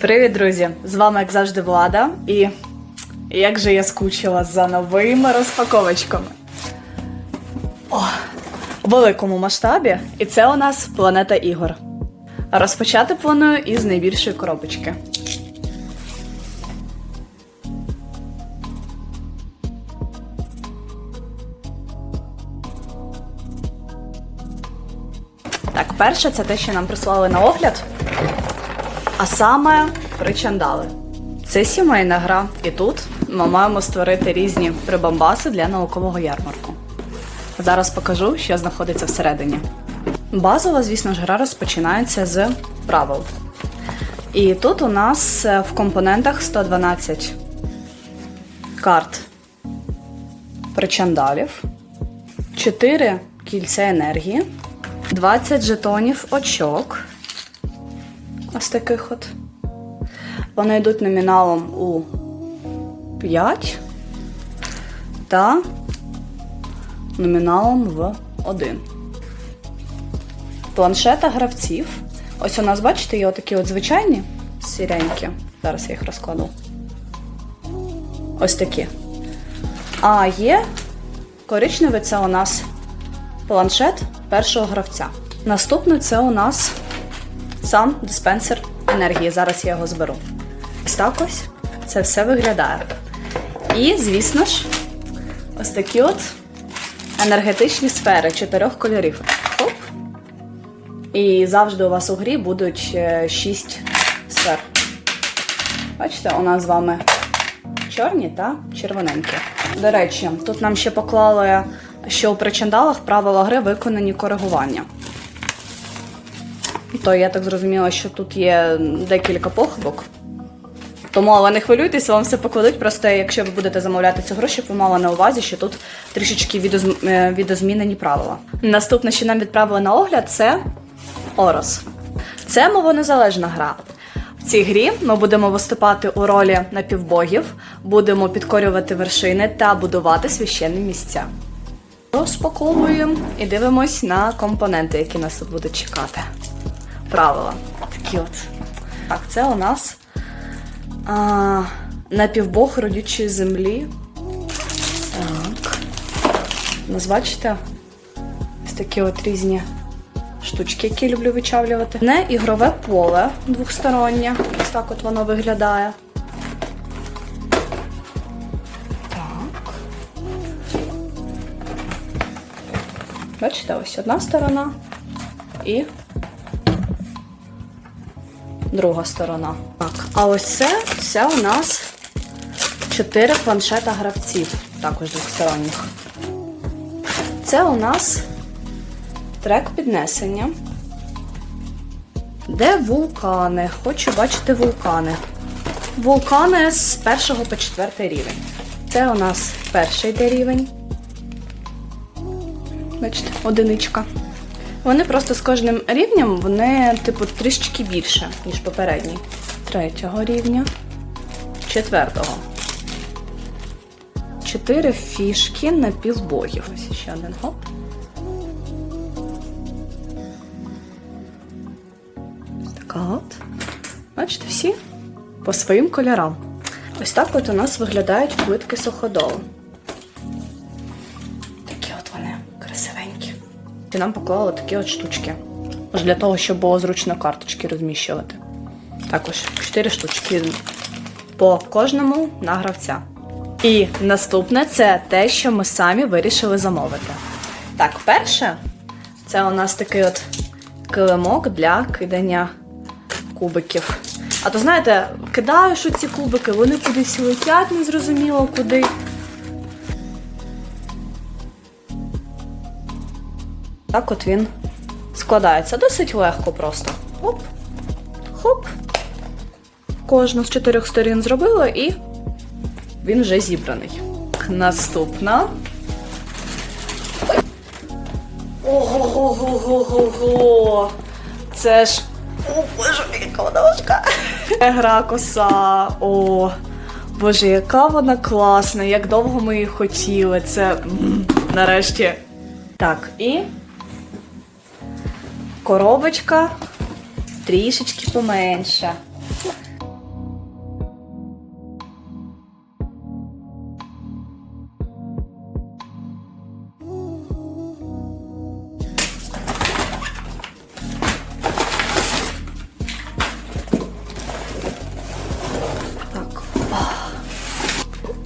Привіт, друзі! З вами, як завжди, Влада. І як же я скучила за новими розпаковочками. О, у великому масштабі. І це у нас планета ігор. Розпочати планую із найбільшої коробочки. Так, перше, це те, що нам прислали на огляд. А саме причандали. Це сімейна гра, і тут ми маємо створити різні прибамбаси для наукового ярмарку. Зараз покажу, що знаходиться всередині. Базова, звісно ж, гра розпочинається з правил. І тут у нас е, в компонентах 112 карт причандалів, 4 кільця енергії, 20 жетонів очок. Ось таких от. Вони йдуть номіналом у 5 та номіналом в 1. Планшета гравців. Ось у нас, бачите, є отакі от звичайні сіренькі. Зараз я їх розкладу. Ось такі. А є коричневий це у нас планшет першого гравця. Наступний це у нас сам диспенсер енергії. Зараз я його зберу. Ось так ось це все виглядає. І, звісно ж, ось такі от енергетичні сфери чотирьох кольорів. Хоп. І завжди у вас у грі будуть е, шість сфер. Бачите, у нас з вами чорні та червоненькі. До речі, тут нам ще поклали, що у причандалах правила гри виконані коригування. То я так зрозуміла, що тут є декілька похибок. Тому, але не хвилюйтесь, вам все покладуть. Просто якщо ви будете замовляти цю гру, щоб ви мали на увазі, що тут трішечки е, відозмінені правила. Наступне, що нам відправили на огляд, це Орос. Це мовонезалежна гра. В цій грі ми будемо виступати у ролі напівбогів, будемо підкорювати вершини та будувати священні місця. Розпаковуємо і дивимось на компоненти, які нас тут будуть чекати. Правила. Такі от. Так, це у нас а, напівбог родючої землі. Так. У нас бачите? Ось такі от різні штучки, які люблю вичавлювати. Не ігрове поле двохстороннє. Ось так от воно виглядає. Так. Бачите, ось одна сторона і друга сторона. Так, а ось це, це у нас чотири планшета гравців, також двохсторонніх. Це у нас трек піднесення. Де вулкани? Хочу бачити вулкани. Вулкани з першого по четвертий рівень. Це у нас перший рівень. Бачите, одиничка. Вони просто з кожним рівнем вони, типу, трішечки більше, ніж попередній. Третього рівня. Четвертого. Чотири фішки напівбогів. Ось ще один гоп. Ось така от. Бачите, всі по своїм кольорам. Ось так от у нас виглядають плитки суходолу. І нам поклали такі от штучки. Для того, щоб було зручно карточки розміщувати. Також 4 штучки по кожному на гравця. І наступне це те, що ми самі вирішили замовити. Так, перше, це у нас такий от килимок для кидання кубиків. А то знаєте, кидаєш у ці кубики, вони кудись летять, незрозуміло куди. Так от він складається досить легко просто. Хоп, хоп. Кожну з чотирьох сторін зробила і він вже зібраний. Наступна. Ого-го-го-го-го-го! Це ж. О, боже, яка вона. Гра коса. О. Боже, яка вона класна, як довго ми її хотіли. Це нарешті. Так, і коробочка трішечки поменша.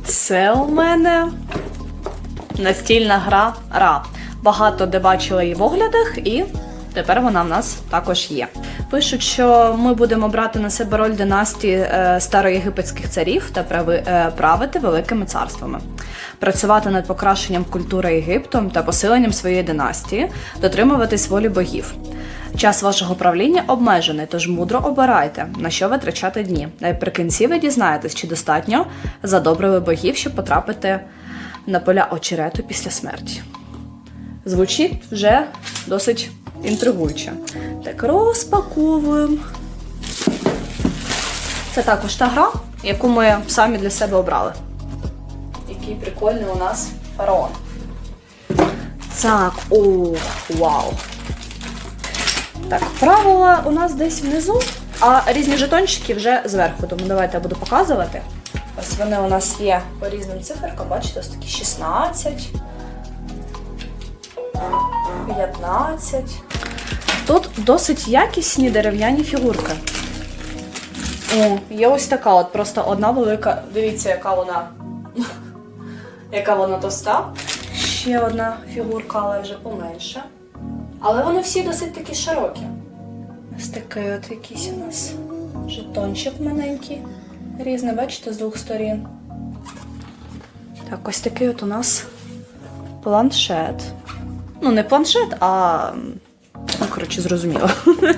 Це у мене настільна гра Ра. Багато де бачила її в оглядах і тепер вона в нас також є. Пишуть, що ми будемо брати на себе роль династії е, староєгипетських царів та е, правити великими царствами, працювати над покращенням культури Єгипту та посиленням своєї династії, дотримуватись волі богів. Час вашого правління обмежений, тож мудро обирайте, на що витрачати дні. Наприкінці ви дізнаєтесь, чи достатньо задобрили богів, щоб потрапити на поля очерету після смерті. Звучить вже досить інтригуюче. Так, розпаковуємо. Це також та гра, яку ми самі для себе обрали. Який прикольний у нас фараон. Так, о, вау. Так, правила у нас десь внизу, а різні жетончики вже зверху. Тому давайте я буду показувати. Ось вони у нас є по різним циферкам, бачите, ось такі 16, 15. Тут досить якісні дерев'яні фігурки. О, є ось така, от просто одна велика. Дивіться, яка вона. яка вона тоста. Ще одна фігурка, але вже поменше. Але вони всі досить такі широкі. Ось такий от якийсь у нас жетончик маленький. Різний, бачите, з двох сторін. Так, ось такий от у нас планшет. Ну, не планшет, а. Ну, коротше, зрозуміло.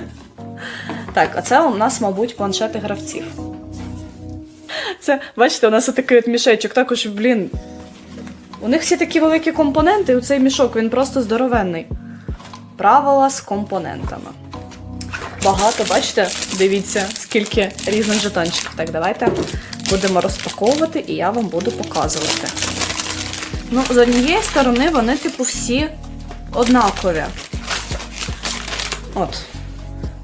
Так, а це у нас, мабуть, планшети гравців. Це, бачите, у нас отакий от мішечок. Також, блін. У них всі такі великі компоненти, і у цей мішок він просто здоровенний. Правила з компонентами. Багато, бачите, дивіться, скільки різних жетончиків. Так, давайте будемо розпаковувати і я вам буду показувати. Ну, з однієї сторони, вони, типу, всі однакові. От.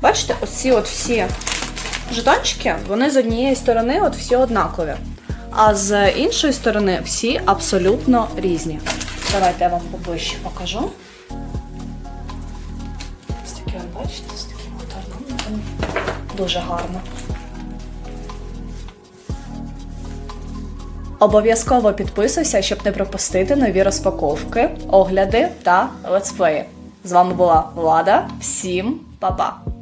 Бачите, оці от всі жетончики, вони з однієї сторони от всі однакові. А з іншої сторони всі абсолютно різні. Давайте я вам поближче покажу. Ось такі, бачите, з таким от. Дуже гарно. Обов'язково підписуйся, щоб не пропустити нові розпаковки, огляди та летсплеї. З вами була Влада. Всім па-па!